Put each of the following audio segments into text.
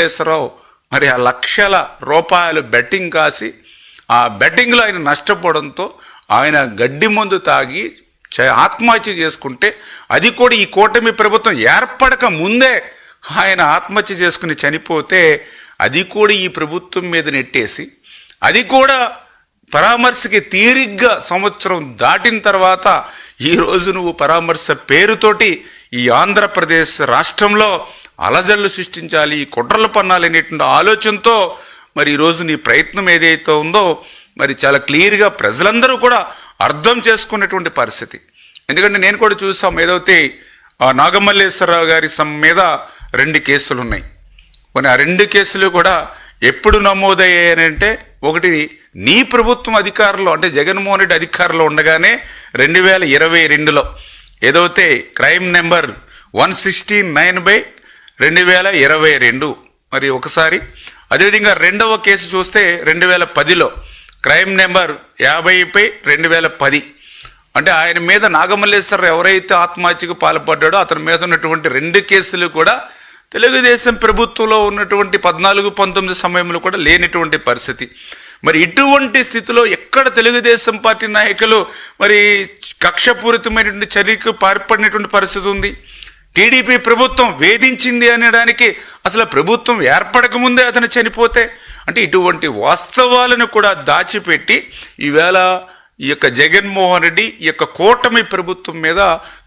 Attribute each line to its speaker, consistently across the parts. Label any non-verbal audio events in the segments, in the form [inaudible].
Speaker 1: అఖిలేశ్వరరావు మరి ఆ లక్షల రూపాయలు బెట్టింగ్ కాసి ఆ బెట్టింగ్లో ఆయన నష్టపోవడంతో ఆయన గడ్డి మందు తాగి చ- ఆత్మహత్య చేసుకుంటే అది కూడా ఈ కూటమి ప్రభుత్వం ఏర్పడక ముందే ఆయన ఆత్మహత్య చేసుకుని చనిపోతే అది కూడా ఈ ప్రభుత్వం మీద నెట్టేసి అది కూడా పరామర్శకి తీరిగ్గా సంవత్సరం దాటిన తర్వాత ఈరోజు నువ్వు పరామర్శ పేరుతోటి ఈ ఆంధ్రప్రదేశ్ రాష్ట్రంలో అలజళ్ళు సృష్టించాలి కుట్రలు పన్నాలి అనేటువంటి ఆలోచనతో మరి ఈరోజు నీ ప్రయత్నం ఏదైతే ఉందో మరి చాలా క్లియర్గా ప్రజలందరూ కూడా అర్థం చేసుకునేటువంటి పరిస్థితి. ఎందుకంటే నేను కూడా చూసాం ఏదైతే ఆ నాగమల్లేశ్వరరావు గారి సమ్ మీద రెండు కేసులు ఉన్నాయి. కొన్ని ఆ రెండు కేసులు కూడా ఎప్పుడు నమోదయ్యాయంటే ఒకటి నీ ప్రభుత్వం అధికారంలో అంటే జగన్మోహన్ రెడ్డి అధికారంలో ఉండగానే రెండు వేల ఇరవై రెండులో ఏదైతే crime number one sixty nine by రెండు వేల ఇరవై రెండు. మరి ఒకసారి అదేవిధంగా రెండవ కేసు చూస్తే రెండు వేల పదిలో క్రైమ్ నెంబర్ యాభైపై రెండు వేల పది. అంటే ఆయన మీద నాగమల్లేశ్వరరావు ఎవరైతే ఆత్మహత్యకు పాల్పడ్డాడో అతని మీద ఉన్నటువంటి రెండు కేసులు కూడా తెలుగుదేశం ప్రభుత్వంలో ఉన్నటువంటి పద్నాలుగు పంతొమ్మిది సమయంలో కూడా లేనిటువంటి పరిస్థితి. మరి ఇటువంటి స్థితిలో ఎక్కడ తెలుగుదేశం పార్టీ నాయకులు మరి కక్షపూరితమైనటువంటి చర్యకు పాల్పడినటువంటి పరిస్థితి ఉంది? టీడీపీ ప్రభుత్వం వేధించింది అనడానికి అసలు ప్రభుత్వం ఏర్పడక ముందే అతను చనిపోతే? అంటే ఇటువంటి వాస్తవాలను కూడా దాచిపెట్టి ఈవేళ ఈ యొక్క జగన్మోహన్ రెడ్డి ఈ యొక్క కూటమి ప్రభుత్వం మీద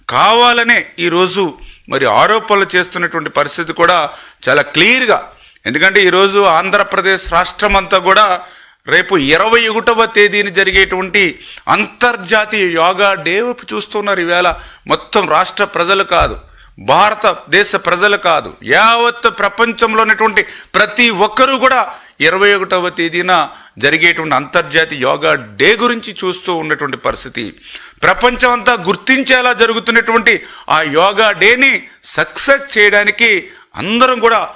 Speaker 1: కావాలనే ఈరోజు మరి ఆరోపణలు చేస్తున్నటువంటి పరిస్థితి కూడా చాలా క్లియర్గా. ఎందుకంటే ఈరోజు ఆంధ్రప్రదేశ్ రాష్ట్రం అంతా కూడా రేపు ఇరవై ఒకటవ తేదీన జరిగేటువంటి అంతర్జాతీయ యోగా డే చూస్తున్నారు ఈవేళ. మొత్తం రాష్ట్ర ప్రజలు కాదు. భారతదేశ ప్రజలు కాదు యావత్ ప్రపంచంలో ఉన్నటువంటి ప్రతి ఒక్కరూ కూడా ఇరవై ఒకటవ తేదీన జరిగేటువంటి అంతర్జాతీయ యోగా డే గురించి చూస్తూ ఉన్నటువంటి పరిస్థితి. ప్రపంచం అంతా గుర్తించేలా జరుగుతున్నటువంటి ఆ యోగా డేని సక్సెస్ చేయడానికి అందరం కూడా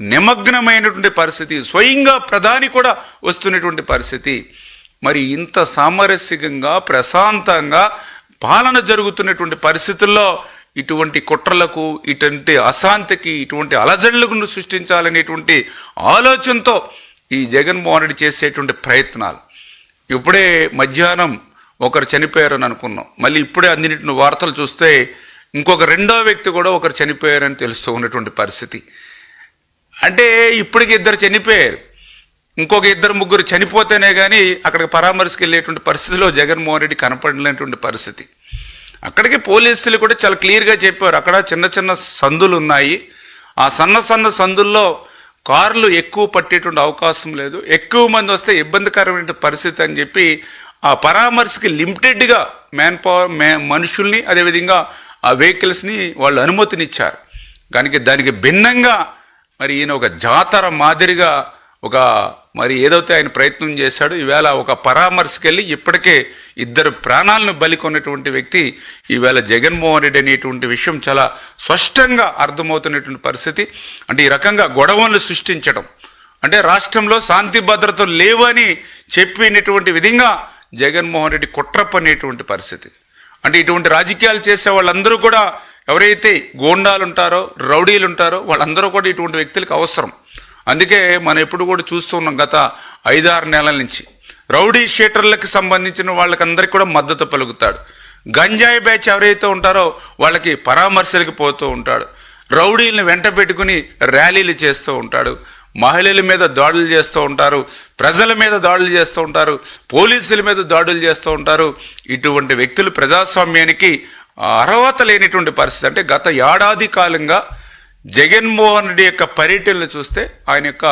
Speaker 1: నిమగ్నమైనటువంటి పరిస్థితి స్వయంగా ప్రధాని కూడా వస్తున్నటువంటి పరిస్థితి. మరి ఇంత సామరస్యంగా ప్రశాంతంగా పాలన జరుగుతున్నటువంటి పరిస్థితుల్లో ఇటువంటి కుట్రలకు ఇటువంటి అశాంతికి ఇటువంటి అలజడులకు సృష్టించాలనేటువంటి ఆలోచనతో ఈ జగన్మోహన్ రెడ్డి చేసేటువంటి ప్రయత్నాలు. ఇప్పుడే మధ్యాహ్నం ఒకరు చనిపోయారని అనుకున్నాం. మళ్ళీ ఇప్పుడే అందినటువంటి వార్తలు చూస్తే ఇంకొక రెండో వ్యక్తి కూడా ఒకరు చనిపోయారని తెలుస్తూ ఉన్నటువంటి పరిస్థితి. అంటే ఇప్పటికి ఇద్దరు చనిపోయారు. ఇంకొక ఇద్దరు ముగ్గురు చనిపోతేనే కానీ అక్కడికి పరామర్శకు వెళ్ళేటువంటి పరిస్థితిలో జగన్మోహన్ రెడ్డి కనపడలేనటువంటి పరిస్థితి. అక్కడికి పోలీసులు కూడా చాలా క్లియర్గా చెప్పారు. అక్కడ చిన్న చిన్న సందులు ఉన్నాయి ఆ సన్న సన్న సందుల్లో కార్లు ఎక్కువ పట్టేటువంటి అవకాశం లేదు. ఎక్కువ మంది వస్తే ఇబ్బందికరమైన పరిస్థితి అని చెప్పి ఆ పరామర్శకి లిమిటెడ్గా మ్యాన్ పవర్ మే మనుషుల్ని అదేవిధంగా ఆ వెహికల్స్ని వాళ్ళు అనుమతినిచ్చారు. దానికి దానికి భిన్నంగా మరి ఈయన ఒక జాతర మాదిరిగా ఒక మరి ఏదైతే ఆయన ప్రయత్నం చేశాడో ఈవేళ ఒక పరామర్శకి వెళ్ళి ఇప్పటికే ఇద్దరు ప్రాణాలను బలికొన్నటువంటి వ్యక్తి ఈవేళ జగన్మోహన్ రెడ్డి అనేటువంటి విషయం చాలా స్పష్టంగా అర్థమవుతున్నటువంటి పరిస్థితి. అంటే ఈ రకంగా గొడవలు సృష్టించడం. అంటే రాష్ట్రంలో శాంతి భద్రతలు లేవని చెప్పినటువంటి విధంగా జగన్మోహన్ రెడ్డి కుట్రపనేటువంటి పరిస్థితి. అంటే ఇటువంటి రాజకీయాలు చేసే వాళ్ళందరూ కూడా ఎవరైతే గోండాలు ఉంటారో రౌడీలు ఉంటారో వాళ్ళందరూ కూడా ఇటువంటి వ్యక్తులకు అవసరం. అందుకే మనం ఎప్పుడు కూడా చూస్తున్నాం గత ఐదారు నెలల నుంచి. రౌడీ షీటర్లకు సంబంధించిన వాళ్ళకందరికీ కూడా మద్దతు పలుకుతాడు. గంజాయి బ్యాచ్ ఎవరైతే ఉంటారో వాళ్ళకి పరామర్శలకు పోతూ ఉంటాడు. రౌడీలను వెంట పెట్టుకుని ర్యాలీలు చేస్తూ ఉంటాడు. మహిళల మీద దాడులు చేస్తూ ఉంటారు. ప్రజల మీద దాడులు చేస్తూ ఉంటారు. పోలీసుల మీద దాడులు చేస్తూ ఉంటారు. ఇటువంటి వ్యక్తులు ప్రజాస్వామ్యానికి అర్హత లేనిటువంటి పరిస్థితి. అంటే గత ఏడాది కాలంగా జగన్మోహన్ రెడ్డి యొక్క పర్యటనలు చూస్తే ఆయన యొక్క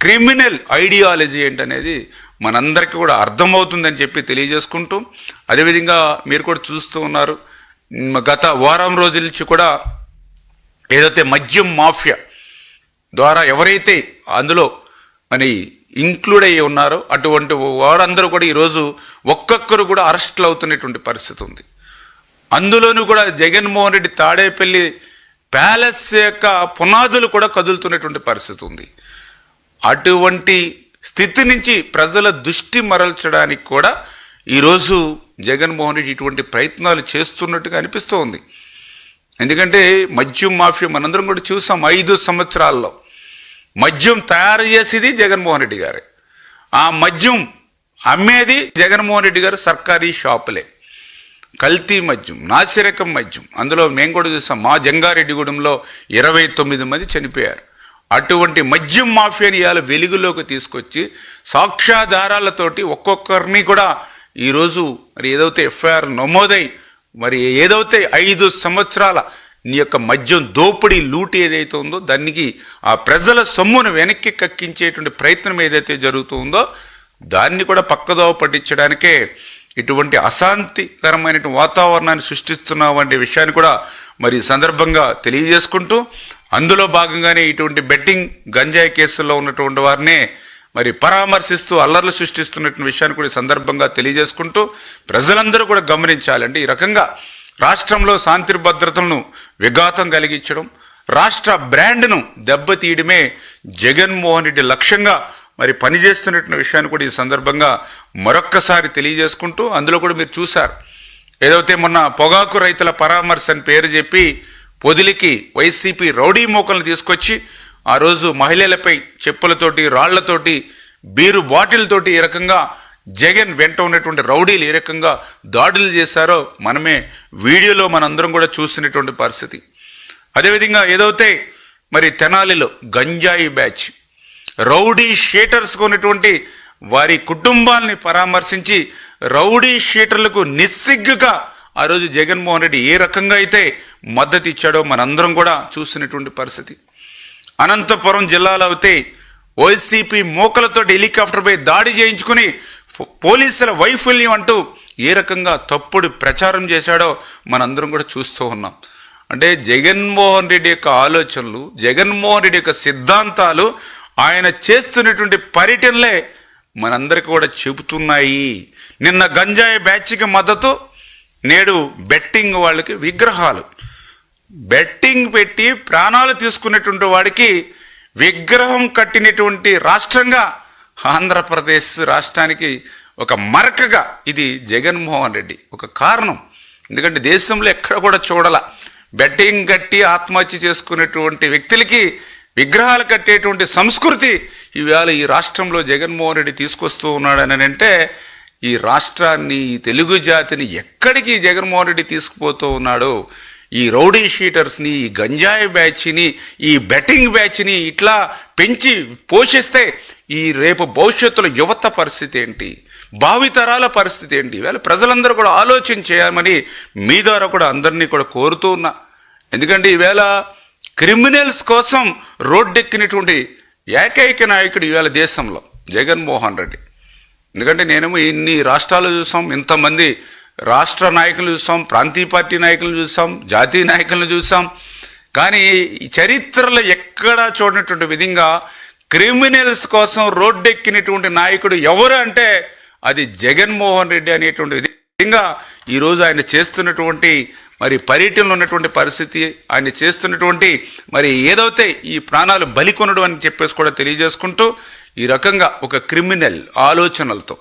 Speaker 1: క్రిమినల్ ఐడియాలజీ ఏంటనేది మనందరికీ కూడా అర్థమవుతుందని చెప్పి తెలియజేసుకుంటూ అదేవిధంగా మీరు కూడా చూస్తూ ఉన్నారు గత వారం రోజుల నుంచి కూడా ఏదైతే మద్యం మాఫియా ద్వారా ఎవరైతే అందులో మరి ఇంక్లూడ్ అయ్యి ఉన్నారో అటువంటి వారందరూ కూడా ఈరోజు ఒక్కొక్కరు కూడా అరెస్టులు అవుతున్నటువంటి పరిస్థితి ఉంది. అందులోనూ కూడా జగన్మోహన్ రెడ్డి తాడేపల్లి ప్యాలెస్ యొక్క పునాదులు కూడా కదులుతున్నటువంటి పరిస్థితి ఉంది. అటువంటి స్థితి నుంచి ప్రజల దృష్టి మరల్చడానికి కూడా ఈరోజు జగన్మోహన్ రెడ్డి ఇటువంటి ప్రయత్నాలు చేస్తున్నట్టుగా అనిపిస్తోంది. ఎందుకంటే మద్యం మాఫియా మనందరం కూడా చూసాం ఐదు సంవత్సరాల్లో. మద్యం తయారు చేసేది జగన్మోహన్ రెడ్డి గారే. ఆ మద్యం అమ్మేది జగన్మోహన్ రెడ్డి గారు సర్కారీ షాపులే. కల్తీ మద్యం నాసిరకం మద్యం. అందులో మేము కూడా చూసాం మా జంగారెడ్డిగూడెంలో ఇరవై తొమ్మిది మంది చనిపోయారు. అటువంటి మద్యం మాఫియాని ఇవాళ వెలుగులోకి తీసుకొచ్చి సాక్ష్యాధారాలతోటి ఒక్కొక్కరిని కూడా ఈరోజు మరి ఏదైతే ఎఫ్ఐఆర్ నమోదై మరి ఏదైతే ఐదు సంవత్సరాల నీ యొక్క మద్యం దోపిడీ లూట్ ఏదైతే ఉందో దానికి ఆ ప్రజల సొమ్మును వెనక్కి కక్కించేటువంటి ప్రయత్నం ఏదైతే జరుగుతుందో దాన్ని కూడా పక్కదోవ పట్టించడానికే ఇటువంటి అశాంతికరమైన వాతావరణాన్ని సృష్టిస్తున్నావు అనే విషయాన్ని కూడా మరి సందర్భంగా తెలియజేసుకుంటూ అందులో భాగంగానే ఇటువంటి బెట్టింగ్ గంజాయి కేసుల్లో ఉన్నటువంటి వారినే మరి పరామర్శిస్తూ అల్లర్లు సృష్టిస్తున్నటువంటి విషయాన్ని కూడా ఈ సందర్భంగా తెలియజేసుకుంటూ ప్రజలందరూ కూడా గమనించాలండి ఈ రకంగా రాష్ట్రంలో శాంతి భద్రతలను విఘాతం కలిగించడం రాష్ట్ర బ్రాండ్ను దెబ్బతీయడమే జగన్మోహన్ రెడ్డి లక్ష్యంగా మరి పనిచేస్తున్నటువంటి విషయాన్ని కూడా ఈ సందర్భంగా మరొక్కసారి తెలియజేసుకుంటూ అందులో కూడా మీరు చూశారు. ఏదైతే మొన్న పొగాకు రైతుల పరామర్శ అని పేరు చెప్పి పొదిలికి వైసీపీ రౌడీ మోకలను తీసుకొచ్చి ఆ రోజు మహిళలపై చెప్పులతోటి రాళ్ళతోటి బీరు బాటిల్తోటి ఈ రకంగా జగన్ వెంట ఉన్నటువంటి రౌడీలు ఏ రకంగా దాడులు చేశారో మనమే వీడియోలో మనందరం కూడా చూసినటువంటి పరిస్థితి. అదేవిధంగా ఏదైతే మరి తెనాలిలో గంజాయి బ్యాచ్ రౌడీ షీటర్స్ ఉన్నటువంటి వారి కుటుంబాల్ని పరామర్శించి రౌడీ షీటర్లకు నిస్సిగ్గుగా ఆ రోజు జగన్మోహన్ రెడ్డి ఏ రకంగా అయితే మద్దతు ఇచ్చాడో మనందరం కూడా చూసినటువంటి పరిస్థితి. అనంతపురం జిల్లాలో అయితే వైసీపీ మోకలతో హెలికాప్టర్పై దాడి చేయించుకుని ఫో- పోలీసుల వైఫల్యం అంటూ ఏ రకంగా తప్పుడు ప్రచారం చేశాడో మనందరం కూడా చూస్తూ ఉన్నాం. అంటే జగన్మోహన్ రెడ్డి యొక్క ఆలోచనలు జగన్మోహన్ రెడ్డి యొక్క సిద్ధాంతాలు ఆయన చేస్తున్నటువంటి పర్యటనలే మనందరికీ కూడా చెబుతున్నాయి. నిన్న గంజాయి బ్యాచ్కి మద్దతు నేడు బెట్టింగ్ వాళ్ళకి విగ్రహాలు. బెట్టింగ్ పెట్టి ప్రాణాలు తీసుకున్నటువంటి వాడికి విగ్రహం కట్టినటువంటి రాష్ట్రంగా ఆంధ్రప్రదేశ్ రాష్ట్రానికి ఒక మరకగా ఇది జగన్మోహన్ రెడ్డి ఒక కారణం. ఎందుకంటే దేశంలో ఎక్కడ కూడా చూడాల. బెట్టింగ్ కట్టి ఆత్మహత్య చేసుకునేటువంటి వ్యక్తులకి విగ్రహాలు కట్టేటువంటి సంస్కృతి ఇవాళ ఈ రాష్ట్రంలో జగన్మోహన్ రెడ్డి తీసుకొస్తూ ఉన్నాడని అంటే ఈ రాష్ట్రాన్ని ఈ తెలుగు జాతిని ఎక్కడికి జగన్మోహన్ రెడ్డి తీసుకుపోతూ ఉన్నాడో? ఈ రౌడీ షీటర్స్ని ఈ గంజాయి బ్యాచ్ని ఈ బెట్టింగ్ బ్యాచ్ని ఇట్లా పెంచి పోషిస్తే ఈ రేపు భవిష్యత్తులో యువత పరిస్థితి ఏంటి? భావితరాల పరిస్థితి ఏంటి? ఇవాళ ప్రజలందరూ కూడా ఆలోచన చేయాలని మీ ద్వారా కూడా అందరినీ కూడా కోరుతూ ఉన్నా. ఎందుకంటే ఈవేళ క్రిమినల్స్ కోసం రోడ్డెక్కినటువంటి ఏకైక నాయకుడు ఇవాళ దేశంలో జగన్మోహన్ రెడ్డి. ఎందుకంటే నేనేమో ఇన్ని రాష్ట్రాలు చూసాం ఇంతమంది రాష్ట్ర నాయకులు చూసాం ప్రాంతీయ పార్టీ నాయకులు చూసాం జాతీయ నాయకులను చూసాం. కానీ చరిత్రలో ఎక్కడా చూడనటువంటి విధంగా క్రిమినల్స్ కోసం రోడ్డెక్కినటువంటి నాయకుడు ఎవరు అంటే అది జగన్మోహన్ రెడ్డి అనేటువంటి విధంగా ఈరోజు ఆయన చేస్తున్నటువంటి మరి పర్యటనలో ఉన్నటువంటి పరిస్థితి ఆయన చేస్తున్నటువంటి మరి ఏదైతే ఈ ప్రాణాలు బలి కొనడం అని చెప్పేసి కూడా తెలియజేసుకుంటూ ఈ రకంగా ఒక క్రిమినల్ ఆలోచనలతో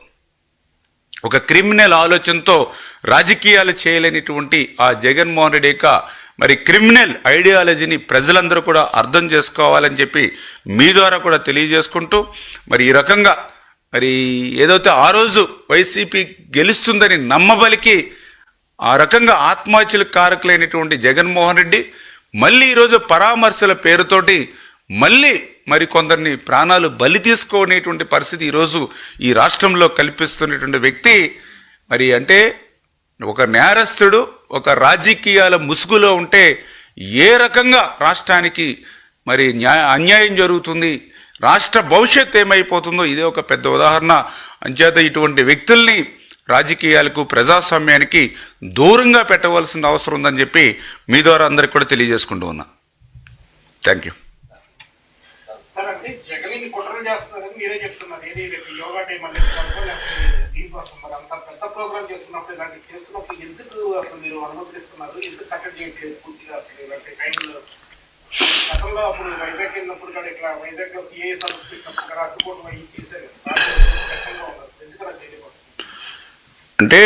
Speaker 1: ఒక క్రిమినల్ ఆలోచనతో రాజకీయాలు చేయలేనిటువంటి ఆ జగన్మోహన్ రెడ్డి యొక్క మరి క్రిమినల్ ఐడియాలజీని ప్రజలందరూ కూడా అర్థం చేసుకోవాలని చెప్పి మీ ద్వారా కూడా తెలియజేసుకుంటూ మరి ఈ రకంగా మరి ఏదైతే ఆ రోజు వైసీపీ గెలుస్తుందని నమ్మబలికి ఆ రకంగా ఆత్మహత్యలకు కారకులైనటువంటి జగన్మోహన్ రెడ్డి మళ్ళీ ఈరోజు పరామర్శల పేరుతోటి మళ్ళీ మరి కొందరిని ప్రాణాలు బలి తీసుకోనేటువంటి పరిస్థితి ఈరోజు ఈ రాష్ట్రంలో కల్పిస్తున్నటువంటి వ్యక్తి మరి అంటే ఒక నేరస్తుడు ఒక రాజకీయాల ముసుగులో ఉంటే ఏ రకంగా రాష్ట్రానికి మరి న్యాయ అన్యాయం జరుగుతుంది రాష్ట్ర భవిష్యత్ ఏమైపోతుందో ఇదే ఒక పెద్ద ఉదాహరణ. అంచేత ఇటువంటి వ్యక్తుల్ని రాజకీయాలకు ప్రజాస్వామ్యానికి దూరంగా పెట్టవలసిన అవసరం ఉందని చెప్పి మీ ద్వారా అందరికి కూడా తెలియజేసుకుంటూ ఉన్నా. థ్యాంక్ యూ
Speaker 2: చేస్తున్నారని గతంలో అప్పుడు వైజాగ్ వెళ్ళినప్పుడు కూడా వైజాగ్ సిఐ సంస్థ అడ్డుకోవడం అయ్యి ఎందుకు
Speaker 1: అంటే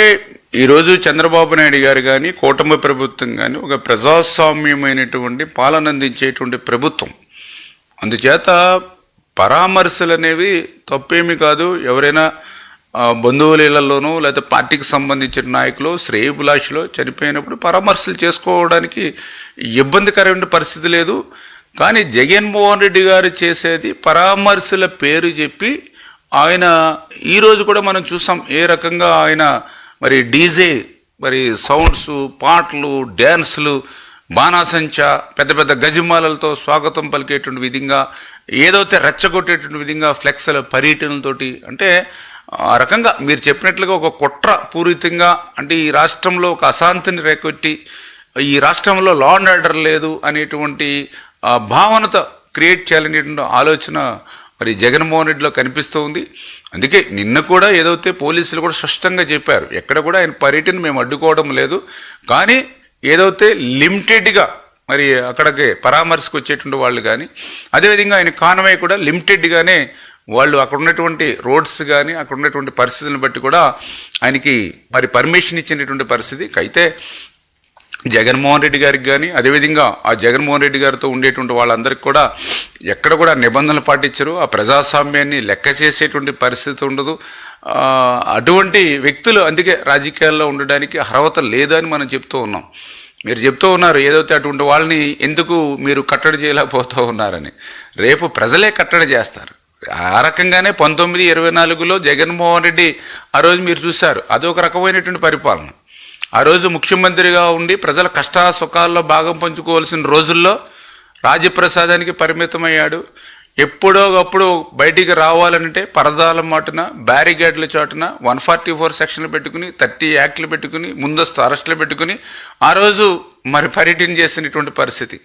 Speaker 1: ఈరోజు చంద్రబాబు నాయుడు గారు కానీ కూటమి ప్రభుత్వం కానీ ఒక ప్రజాస్వామ్యమైనటువంటి పాలన అందించేటువంటి ప్రభుత్వం. అందుచేత పరామర్శలు అనేవి తప్పేమీ కాదు. ఎవరైనా ఆ, బంధువుల ఇళ్ళలోనూ లేకపోతే పార్టీకి సంబంధించిన నాయకులు శ్రేయభిలాషులు చనిపోయినప్పుడు పరామర్శలు చేసుకోవడానికి ఇబ్బందికరమైన పరిస్థితి లేదు. కానీ జగన్మోహన్ రెడ్డి గారు చేసేది పరామర్శల పేరు చెప్పి ఆయన ఈరోజు కూడా మనం చూసాం ఏ రకంగా ఆయన మరి డీజే మరి సౌండ్స్ పాటలు డ్యాన్సులు బాణాసంచా పెద్ద పెద్ద గజిమాలలతో స్వాగతం పలికేటువంటి విధంగా ఏదైతే రెచ్చగొట్టేటువంటి విధంగా ఫ్లెక్స్ల పర్యటనలతోటి అంటే ఆ రకంగా మీరు చెప్పినట్లుగా ఒక కుట్ర పూరితంగా అంటే ఈ రాష్ట్రంలో ఒక అశాంతిని రేకొట్టి ఈ రాష్ట్రంలో లా అండ్ ఆర్డర్ లేదు అనేటువంటి భావనతో క్రియేట్ చేయాలనేటువంటి ఆలోచన మరి జగన్మోహన్ రెడ్డిలో కనిపిస్తూ ఉంది అందుకే నిన్న కూడా ఏదైతే పోలీసులు కూడా స్పష్టంగా చెప్పారు ఎక్కడ కూడా ఆయన పర్యటన మేము అడ్డుకోవడం లేదు. కానీ ఏదైతే లిమిటెడ్గా మరి అక్కడికి పరామర్శకు వచ్చేటువంటి వాళ్ళు కానీ అదేవిధంగా ఆయన కాన్వాయ్ కూడా లిమిటెడ్గానే వాళ్ళు అక్కడ ఉన్నటువంటి రోడ్స్ కానీ అక్కడ ఉన్నటువంటి పరిస్థితులను బట్టి కూడా ఆయనకి మరి పర్మిషన్ ఇచ్చినటువంటి పరిస్థితి. అయితే జగన్మోహన్ రెడ్డి గారికి కానీ అదేవిధంగా ఆ జగన్మోహన్ రెడ్డి గారితో ఉండేటువంటి వాళ్ళందరికీ కూడా ఎక్కడ కూడా నిబంధనలు పాటించరు. ఆ ప్రజాస్వామ్యాన్ని లెక్క చేసేటువంటి పరిస్థితి ఉండదు. అటువంటి వ్యక్తులు అందుకే రాజకీయాల్లో ఉండడానికి అర్హత లేదని మనం చెప్తూ ఉన్నాం. మీరు చెప్తూ ఉన్నారు ఏదైతే అటువంటి వాళ్ళని ఎందుకు మీరు కట్టడి చేయలేకపోతూ ఉన్నారని. రేపు ప్రజలే కట్టడి చేస్తారు. ఆ రకంగానే పంతొమ్మిది ఇరవై నాలుగులో జగన్మోహన్ రెడ్డి ఆ రోజు మీరు చూశారు. అదొక రకమైనటువంటి పరిపాలన. ఆ రోజు ముఖ్యమంత్రిగా ఉండి ప్రజల కష్ట సుఖాల్లో భాగం పంచుకోవాల్సిన రోజుల్లో రాజప్రసాదానికి పరిమితమయ్యాడు. ఎప్పుడో అప్పుడు బయటికి రావాలంటే పరదాల మాటున బ్యారిగేడ్ల చాటున వన్ ఫార్టీ ఫోర్ సెక్షన్లు పెట్టుకుని థర్టీ యాక్ట్లు పెట్టుకుని ముందస్తు అరెస్టులు పెట్టుకుని ఆ రోజు మరి పర్యటన చేసినటువంటి పరిస్థితి.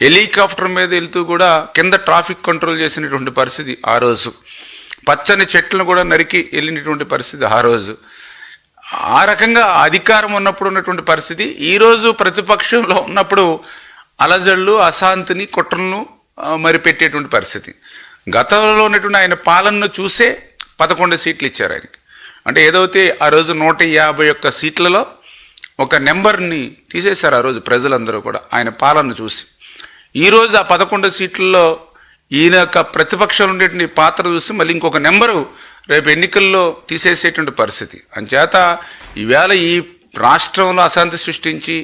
Speaker 1: హెలికాప్టర్ మీద వెళ్తూ కూడా కింద ట్రాఫిక్ కంట్రోల్ చేసినటువంటి పరిస్థితి ఆ రోజు. పచ్చని చెట్లను కూడా నరికి వెళ్ళినటువంటి పరిస్థితి ఆ రోజు. ఆ రకంగా అధికారం ఉన్నప్పుడు ఉన్నటువంటి పరిస్థితి. ఈరోజు ప్రతిపక్షంలో ఉన్నప్పుడు అలజళ్ళు అశాంతిని కుట్రలను మరి పెట్టేటువంటి పరిస్థితి. గతంలో ఉన్నటువంటి ఆయన పాలనను చూసే పదకొండు సీట్లు ఇచ్చారు ఆయనకి. అంటే ఏదైతే ఆ రోజు నూట యాభై ఒక్క సీట్లలో ఒక నెంబర్ని తీసేశారు ఆ రోజు ప్రజలందరూ కూడా ఆయన పాలన చూసి. ఈరోజు ఆ పదకొండు సీట్లలో ఈయన యొక్క ప్రతిపక్షం ఉండేటువంటి పాత్ర చూసి మళ్ళీ ఇంకొక నెంబరు రేపు ఎన్నికల్లో తీసేసేటువంటి పరిస్థితి. అంచేత ఈవేళ ఈ రాష్ట్రంలో అశాంతి సృష్టించి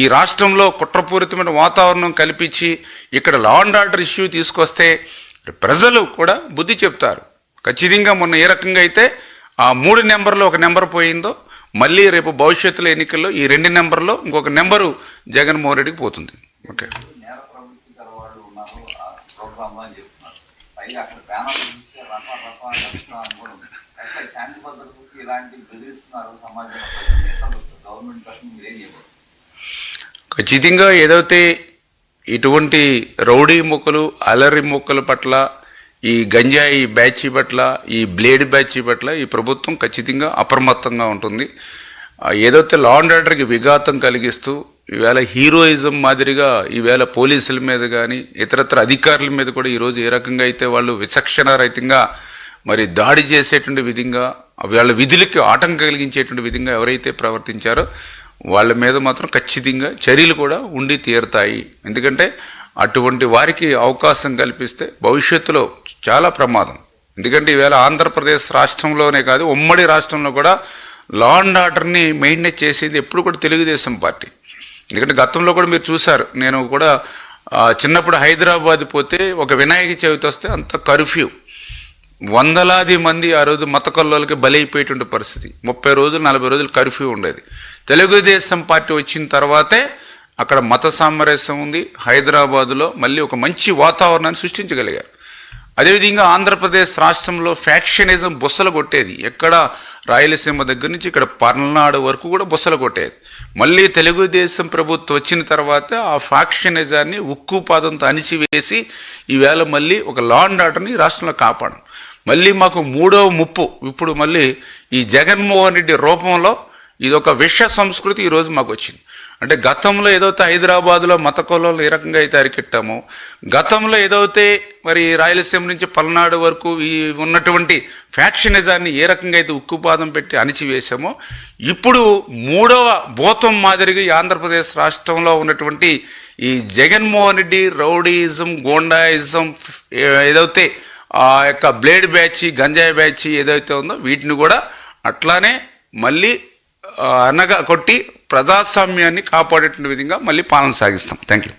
Speaker 1: ఈ రాష్ట్రంలో కుట్రపూరితమైన వాతావరణం కల్పించి ఇక్కడ లా అండ్ ఆర్డర్ ఇష్యూ తీసుకొస్తే ప్రజలు కూడా బుద్ధి చెప్తారు. ఖచ్చితంగా మొన్న ఏ రకంగా అయితే ఆ మూడు నెంబర్లో ఒక నెంబర్ పోయిందో మళ్ళీ రేపు భవిష్యత్తులో ఎన్నికల్లో ఈ రెండు నెంబర్లో ఇంకొక నెంబరు జగన్మోహన్ రెడ్డికి పోతుంది. ఓకే. [laughs]
Speaker 3: కూడా శాంతి భద్రతకి ఇలాంటి బెదిరిస్తున్నారు సమాజంలో? గవర్నమెంట్ మీరేం
Speaker 1: ఖచ్చితంగా ఏదైతే ఇటువంటి రౌడీ మొక్కలు అలరి మొక్కల పట్ల ఈ గంజాయి బ్యాచ్ పట్ల ఈ బ్లేడ్ బ్యాచ్ పట్ల ఈ ప్రభుత్వం ఖచ్చితంగా అప్రమత్తంగా ఉంటుంది. ఏదైతే లా అండ్ ఆర్డర్కి విఘాతం కలిగిస్తూ ఈవేళ హీరోయిజం మాదిరిగా ఈవేళ పోలీసుల మీద కానీ ఇతరత్ర అధికారుల మీద కూడా ఈరోజు ఏ రకంగా అయితే వాళ్ళు విచక్షణ రహితంగా మరి దాడి చేసేటువంటి విధంగా వాళ్ళ విధులకి ఆటంకం కలిగించేటువంటి విధంగా ఎవరైతే ప్రవర్తించారో వాళ్ళ మీద మాత్రం ఖచ్చితంగా చర్యలు కూడా ఉండి తీరుతాయి. ఎందుకంటే అటువంటి వారికి అవకాశం కల్పిస్తే భవిష్యత్తులో చాలా ప్రమాదం. ఎందుకంటే ఈవేళ ఆంధ్రప్రదేశ్ రాష్ట్రంలోనే కాదు ఉమ్మడి రాష్ట్రంలో కూడా లా అండ్ ఆర్డర్ని మెయింటైన్ చేసేది ఎప్పుడు కూడా తెలుగుదేశం పార్టీ. ఎందుకంటే గతంలో కూడా మీరు చూశారు నేను కూడా చిన్నప్పుడు హైదరాబాద్ పోతే ఒక వినాయక చవితి వస్తే అంత కర్ఫ్యూ. వందలాది మంది ఆ రోజు మత కల్లోలకి బలైపోయేటువంటి పరిస్థితి. ముప్పై రోజులు నలభై రోజులు కర్ఫ్యూ ఉండేది. తెలుగుదేశం పార్టీ వచ్చిన తర్వాతే అక్కడ మత సామరస్యం ఉంది. హైదరాబాదులో మళ్ళీ ఒక మంచి వాతావరణాన్ని సృష్టించగలిగారు. అదేవిధంగా ఆంధ్రప్రదేశ్ రాష్ట్రంలో ఫ్యాక్షనిజం బుసలు కొట్టేది. ఎక్కడ రాయలసీమ దగ్గర నుంచి ఇక్కడ పర్నాడు వరకు కూడా బుసలు కొట్టేది. మళ్ళీ తెలుగుదేశం ప్రభుత్వం వచ్చిన తర్వాత ఆ ఫ్యాక్షనిజాన్ని ఉక్కు పాదంతో అణిచివేసి ఈవేళ మళ్ళీ ఒక లా అండ్ ఆర్డర్ని రాష్ట్రంలో కాపాడం. మళ్ళీ మాకు మూడవ ముప్పు. ఇప్పుడు మళ్ళీ ఈ జగన్మోహన్ రెడ్డి రూపంలో ఇది ఒక విష సంస్కృతి ఈరోజు మాకు వచ్చింది. అంటే గతంలో ఏదైతే హైదరాబాద్లో మత కొలంలో ఏ రకంగా అయితే అరికెట్టామో గతంలో ఏదైతే మరి రాయలసీమ నుంచి పల్నాడు వరకు ఈ ఉన్నటువంటి ఫ్యాక్షనిజాన్ని ఏ రకంగా అయితే ఉక్కుపాదం పెట్టి అణిచివేశామో ఇప్పుడు మూడవ భూతం మాదిరిగా ఈ ఆంధ్రప్రదేశ్ రాష్ట్రంలో ఉన్నటువంటి ఈ జగన్మోహన్ రెడ్డి రౌడీయిజం గోండాయిజం ఏదైతే ఆ యొక్క బ్లేడ్ బ్యాచ్ గంజాయి బ్యాచ్ ఏదైతే ఉందో వీటిని కూడా అట్లానే మళ్ళీ అనగా కొట్టి ప్రజాస్వామ్యాన్ని కాపాడేటువంటి విధంగా మళ్ళీ పాలన సాగిస్తాం. Thank you